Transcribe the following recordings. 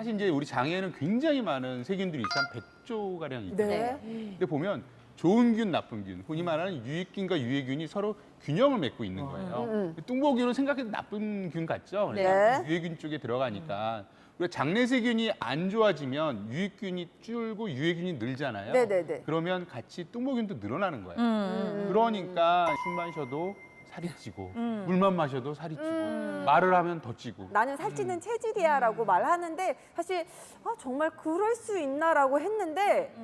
사실 이제 우리 장에는 굉장히 많은 세균들이 있어 한 100조 가량 있거든요. 네. 근데 보면 좋은 균, 나쁜 균, 흔히 말하는 유익균과 유해균이 서로 균형을 맺고 있는 거예요. 뚱보균은 생각해도 나쁜 균 같죠? 그래서 네. 유해균 쪽에 들어가니까 우리가 장내세균이 안 좋아지면 유익균이 줄고 유해균이 늘잖아요. 네네네. 그러면 같이 뚱보균도 늘어나는 거예요. 음. 그러니까 숨만 쉬어도 살이 찌고 물만 마셔도 살이 찌고 말을 하면 더 찌고. 나는 살찌는 체질이야라고 말하는데 사실 아, 정말 그럴 수 있나라고 했는데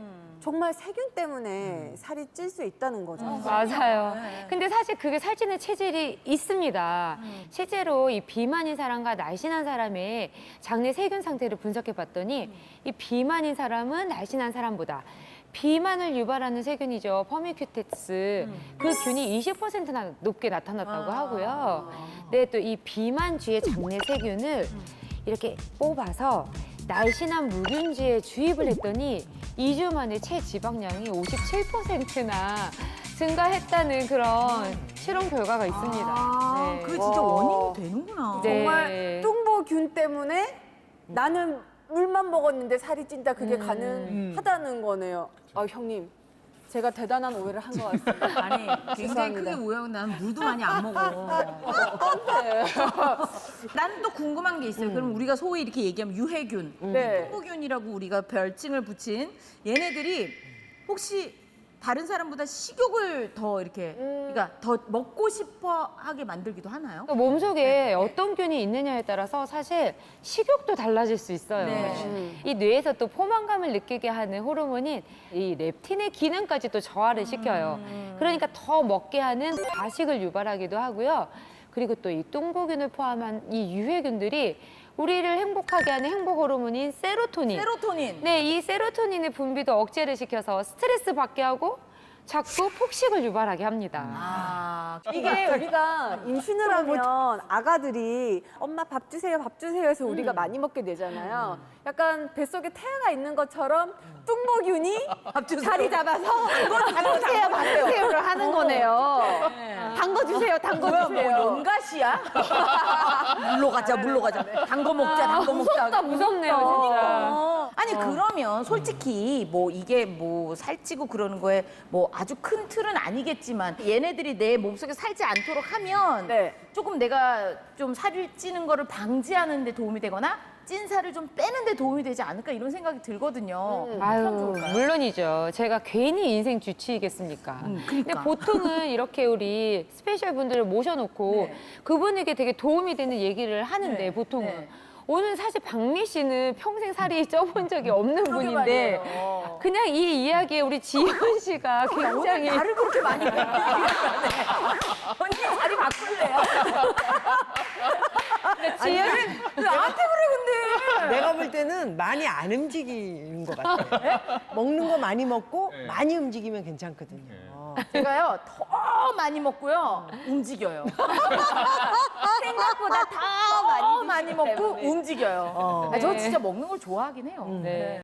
정말 세균 때문에 살이 찔 수 있다는 거죠. 맞아요. 근데 사실 그게 살찌는 체질이 있습니다. 실제로 이 비만인 사람과 날씬한 사람의 장내 세균 상태를 분석해 봤더니 이 비만인 사람은 날씬한 사람보다 비만을 유발하는 세균이죠. 퍼미큐테스. 그 균이 20%나 높게 나타났다고 하고요. 네, 또이 비만주의 장내 세균을 이렇게 뽑아서 날씬한 무균주에 주입을 했더니 2주 만에 체지방량이 57%나 증가했다는 그런 실험 결과가 있습니다. 아, 네. 그게 진짜 와. 원인이 되는구나. 네. 정말 뚱보균 때문에 나는 물만 먹었는데 살이 찐다 그게 음. 가능하다는 거네요. 아 형님 제가 대단한 오해를 한 것 같습니다. 아니, 굉장히 죄송합니다. 크게 오해하고 난 물도 많이 안 먹어. 난또 궁금한 게 있어요. 그럼 우리가 소위 이렇게 얘기하면 유해균, 네. 흉부균이라고 우리가 별칭을 붙인 얘네들이 혹시 다른 사람보다 식욕을 더 이렇게, 그러니까 더 먹고 싶어 하게 만들기도 하나요? 또 몸속에 어떤 균이 있느냐에 따라서 사실 식욕도 달라질 수 있어요. 네. 이 뇌에서 또 포만감을 느끼게 하는 호르몬인 이 렙틴의 기능까지 또 저하를 시켜요. 그러니까 더 먹게 하는 과식을 유발하기도 하고요. 그리고 또이 뚱보균을 포함한 이 유해균들이 우리를 행복하게 하는 행복 호르몬인 세로토닌. 세로토닌. 네, 이 세로토닌의 분비도 억제를 시켜서 스트레스 받게 하고 자꾸 폭식을 유발하게 합니다. 아, 이게 우리가 임신을 하면 아가들이 엄마 밥 주세요, 밥 주세요 해서 우리가 많이 먹게 되잖아요. 약간 뱃속에 태아가 있는 것처럼 뚱보균이 자리 잡아서 밥 주세요, 밥 주세요를 하는 거네요. 담궈 주세요, 담궈 뭐 주세요. 연가시야? 물로 가자, 물로 가자. 담궈 먹자, 담궈 먹자. 무섭다, 무섭네요, 진짜. 어. 아니 그러면 솔직히 뭐 이게 뭐 살찌고 그러는 거에 뭐 아주 큰 틀은 아니겠지만 얘네들이 내 몸속에 살지 않도록 하면 네. 조금 내가 좀 살을 찌는 거를 방지하는 데 도움이 되거나 찐 살을 좀 빼는 데 도움이 되지 않을까 이런 생각이 들거든요. 음. 참 아유? 물론이죠. 제가 괜히 인생 주치이겠습니까? 음, 근데 그러니까. 보통은 이렇게 우리 스페셜 분들을 모셔놓고 네. 그분에게 되게 도움이 되는 얘기를 하는데 네, 보통은. 네. 오늘 사실 박미 씨는 평생 살이 쪄본 적이 없는 그러게 분인데 말이에요. 그냥 이 이야기에 우리 지현 씨가 굉장히 나를 그렇게 많이 뺏기네. 언니 자리 바꿀래요? 지현 나한테 때는 많이 안 움직이는 것 같아요. 먹는 거 많이 먹고 네. 많이 움직이면 괜찮거든요. 제가요 더 많이 먹고요 움직여요. 생각보다 더 많이, 먹고 움직여요. 어. 아, 저 진짜 먹는 걸 좋아하긴 해요. 네.